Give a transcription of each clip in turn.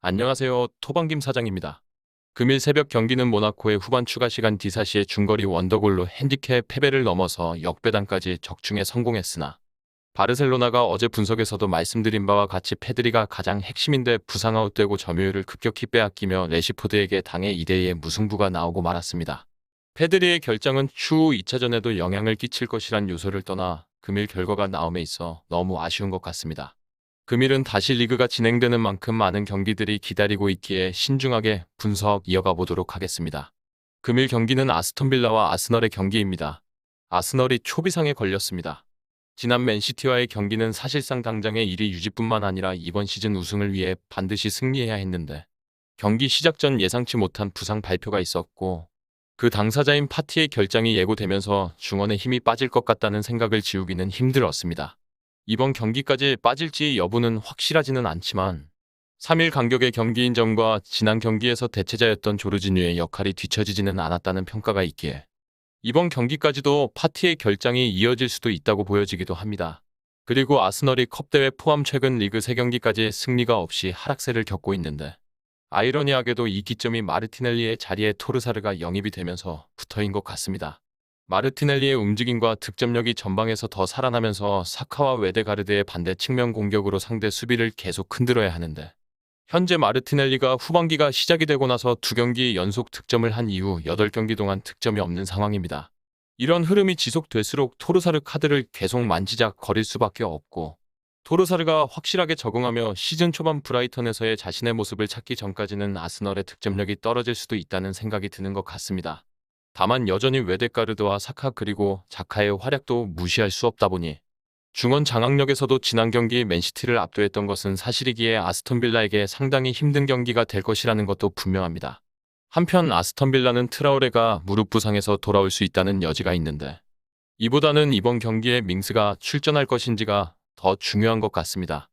안녕하세요. 토방김 사장입니다. 금일 새벽 경기는 모나코의 후반 추가 시간 디사시의 중거리 원더골로 핸디캡 패배를 넘어서 역배당까지 적중에 성공했으나 바르셀로나가 어제 분석에서도 말씀드린 바와 같이 페드리가 가장 핵심인데 부상 아웃되고 점유율을 급격히 빼앗기며 레시포드에게 당해 2대2의 무승부가 나오고 말았습니다. 페드리의 결정은 추후 2차전에도 영향을 끼칠 것이란 요소를 떠나 금일 결과가 나옴에 있어 너무 아쉬운 것 같습니다. 금일은 다시 리그가 진행되는 만큼 많은 경기들이 기다리고 있기에 신중하게 분석 이어가 보도록 하겠습니다. 금일 경기는 아스톤빌라와 아스널의 경기입니다. 아스널이 초비상에 걸렸습니다. 지난 맨시티와의 경기는 사실상 당장의 1위 유지뿐만 아니라 이번 시즌 우승을 위해 반드시 승리해야 했는데 경기 시작 전 예상치 못한 부상 발표가 있었고 그 당사자인 파티의 결장이 예고되면서 중원의 힘이 빠질 것 같다는 생각을 지우기는 힘들었습니다. 이번 경기까지 빠질지 여부는 확실하지는 않지만 3일 간격의 경기인 점과 지난 경기에서 대체자였던 조르지뉴의 역할이 뒤처지지는 않았다는 평가가 있기에 이번 경기까지도 파티의 결장이 이어질 수도 있다고 보여지기도 합니다. 그리고 아스널이 컵대회 포함 최근 리그 3경기까지 승리가 없이 하락세를 겪고 있는데 아이러니하게도 이 기점이 마르티넬리의 자리에 토르사르가 영입이 되면서 붙어인 것 같습니다. 마르티넬리의 움직임과 득점력이 전방에서 더 살아나면서 사카와 웨데가르드의 반대 측면 공격으로 상대 수비를 계속 흔들어야 하는데 현재 마르티넬리가 후반기가 시작이 되고 나서 두 경기 연속 득점을 한 이후 8경기 동안 득점이 없는 상황입니다. 이런 흐름이 지속될수록 토르사르 카드를 계속 만지작 거릴 수밖에 없고 토르사르가 확실하게 적응하며 시즌 초반 브라이턴에서의 자신의 모습을 찾기 전까지는 아스널의 득점력이 떨어질 수도 있다는 생각이 드는 것 같습니다. 다만 여전히 웨데가르드와 사카 그리고 자카의 활약도 무시할 수 없다 보니 중원 장악력에서도 지난 경기 맨시티를 압도했던 것은 사실이기에 아스톤 빌라에게 상당히 힘든 경기가 될 것이라는 것도 분명합니다. 한편 아스톤 빌라는 트라우레가 무릎 부상에서 돌아올 수 있다는 여지가 있는데 이보다는 이번 경기에 밍스가 출전할 것인지가 더 중요한 것 같습니다.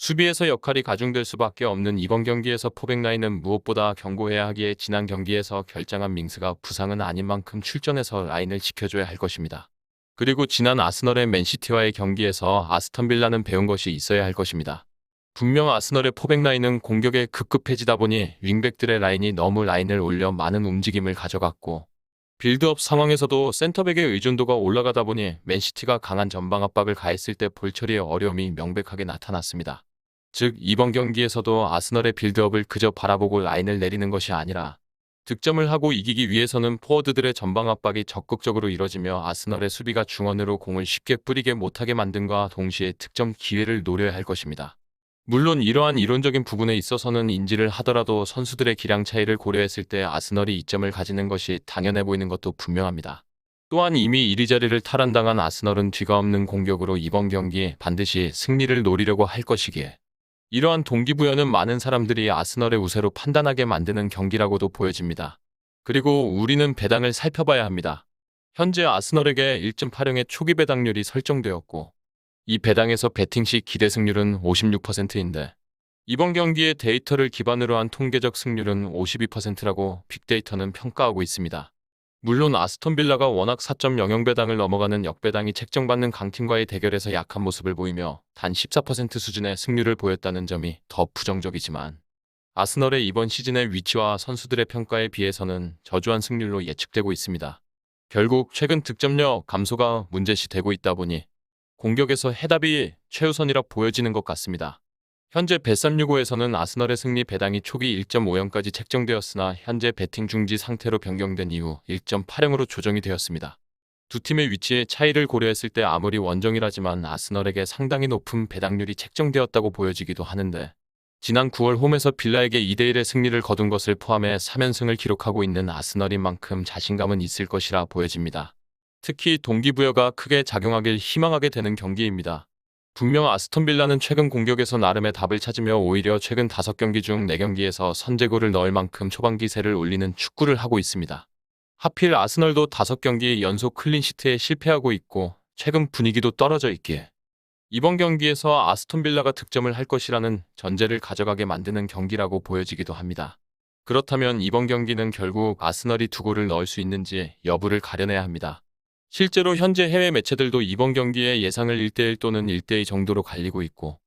수비에서 역할이 가중될 수밖에 없는 이번 경기에서 포백 라인은 무엇보다 경고해야 하기에 지난 경기에서 결장한 밍스가 부상은 아닌 만큼 출전해서 라인을 지켜줘야 할 것입니다. 그리고 지난 아스널의 맨시티와의 경기에서 아스턴 빌라는 배운 것이 있어야 할 것입니다. 분명 아스널의 포백 라인은 공격에 급급해지다 보니 윙백들의 라인이 너무 라인을 올려 많은 움직임을 가져갔고 빌드업 상황에서도 센터백의 의존도가 올라가다 보니 맨시티가 강한 전방 압박을 가했을 때 볼 처리의 어려움이 명백하게 나타났습니다. 즉 이번 경기에서도 아스널의 빌드업을 그저 바라보고 라인을 내리는 것이 아니라 득점을 하고 이기기 위해서는 포워드들의 전방 압박이 적극적으로 이뤄지며 아스널의 수비가 중원으로 공을 쉽게 뿌리게 못하게 만든과 동시에 득점 기회를 노려야 할 것입니다. 물론 이러한 이론적인 부분에 있어서는 인지를 하더라도 선수들의 기량 차이를 고려했을 때 아스널이 이점을 가지는 것이 당연해 보이는 것도 분명합니다. 또한 이미 1위 자리를 탈환당한 아스널은 뒤가 없는 공격으로 이번 경기에 반드시 승리를 노리려고 할 것이기에 이러한 동기부여는 많은 사람들이 아스널의 우세로 판단하게 만드는 경기라고도 보여집니다. 그리고 우리는 배당을 살펴봐야 합니다. 현재 아스널에게 1.8형의 초기 배당률이 설정되었고 이 배당에서 배팅 시 기대 승률은 56%인데 이번 경기의 데이터를 기반으로 한 통계적 승률은 52%라고 빅데이터는 평가하고 있습니다. 물론 아스톤 빌라가 워낙 4.00 배당을 넘어가는 역배당이 책정받는 강팀과의 대결에서 약한 모습을 보이며 단 14% 수준의 승률을 보였다는 점이 더 부정적이지만 아스널의 이번 시즌의 위치와 선수들의 평가에 비해서는 저조한 승률로 예측되고 있습니다. 결국 최근 득점력 감소가 문제시 되고 있다 보니 공격에서 해답이 최우선이라 보여지는 것 같습니다. 현재 배365에서는 아스널의 승리 배당이 초기 1.50까지 책정되었으나 현재 배팅 중지 상태로 변경된 이후 1.80으로 조정이 되었습니다. 두 팀의 위치의 차이를 고려했을 때 아무리 원정이라지만 아스널에게 상당히 높은 배당률이 책정되었다고 보여지기도 하는데 지난 9월 홈에서 빌라에게 2대1의 승리를 거둔 것을 포함해 3연승을 기록하고 있는 아스널인 만큼 자신감은 있을 것이라 보여집니다. 특히 동기부여가 크게 작용하길 희망하게 되는 경기입니다. 분명 아스톤 빌라는 최근 공격에서 나름의 답을 찾으며 오히려 최근 5경기 중 4경기에서 선제골을 넣을 만큼 초반 기세를 올리는 축구를 하고 있습니다. 하필 아스널도 5경기 연속 클린시트에 실패하고 있고 최근 분위기도 떨어져 있기에 이번 경기에서 아스톤 빌라가 득점을 할 것이라는 전제를 가져가게 만드는 경기라고 보여지기도 합니다. 그렇다면 이번 경기는 결국 아스널이 두 골을 넣을 수 있는지 여부를 가려내야 합니다. 실제로 현재 해외 매체들도 이번 경기의 예상을 1대1 또는 1대2 정도로 갈리고 있고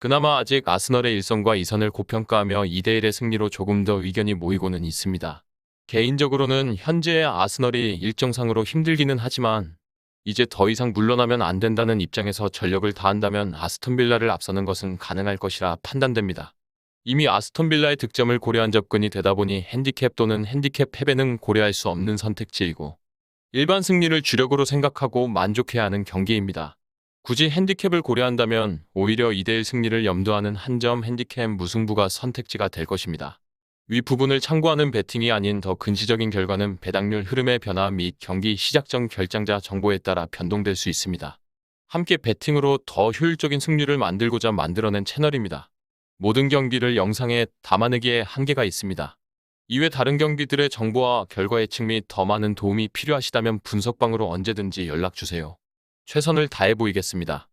그나마 아직 아스널의 일성과 이선을 고평가하며 2대1의 승리로 조금 더 의견이 모이고는 있습니다. 개인적으로는 현재의 아스널이 일정상으로 힘들기는 하지만 이제 더 이상 물러나면 안 된다는 입장에서 전력을 다한다면 아스톤 빌라를 앞서는 것은 가능할 것이라 판단됩니다. 이미 아스톤 빌라의 득점을 고려한 접근이 되다 보니 핸디캡 또는 핸디캡 패배는 고려할 수 없는 선택지이고 일반 승리를 주력으로 생각하고 만족해야 하는 경기입니다. 굳이 핸디캡을 고려한다면 오히려 2대1 승리를 염두하는 한 점 핸디캡 무승부가 선택지가 될 것입니다. 위 부분을 참고하는 베팅이 아닌 더 근시적인 결과는 배당률 흐름의 변화 및 경기 시작 전 결장자 정보에 따라 변동될 수 있습니다. 함께 베팅으로 더 효율적인 승률을 만들고자 만들어낸 채널입니다. 모든 경기를 영상에 담아내기에 한계가 있습니다. 이외 다른 경기들의 정보와 결과 예측 및 더 많은 도움이 필요하시다면 분석방으로 언제든지 연락주세요. 최선을 다해 보이겠습니다.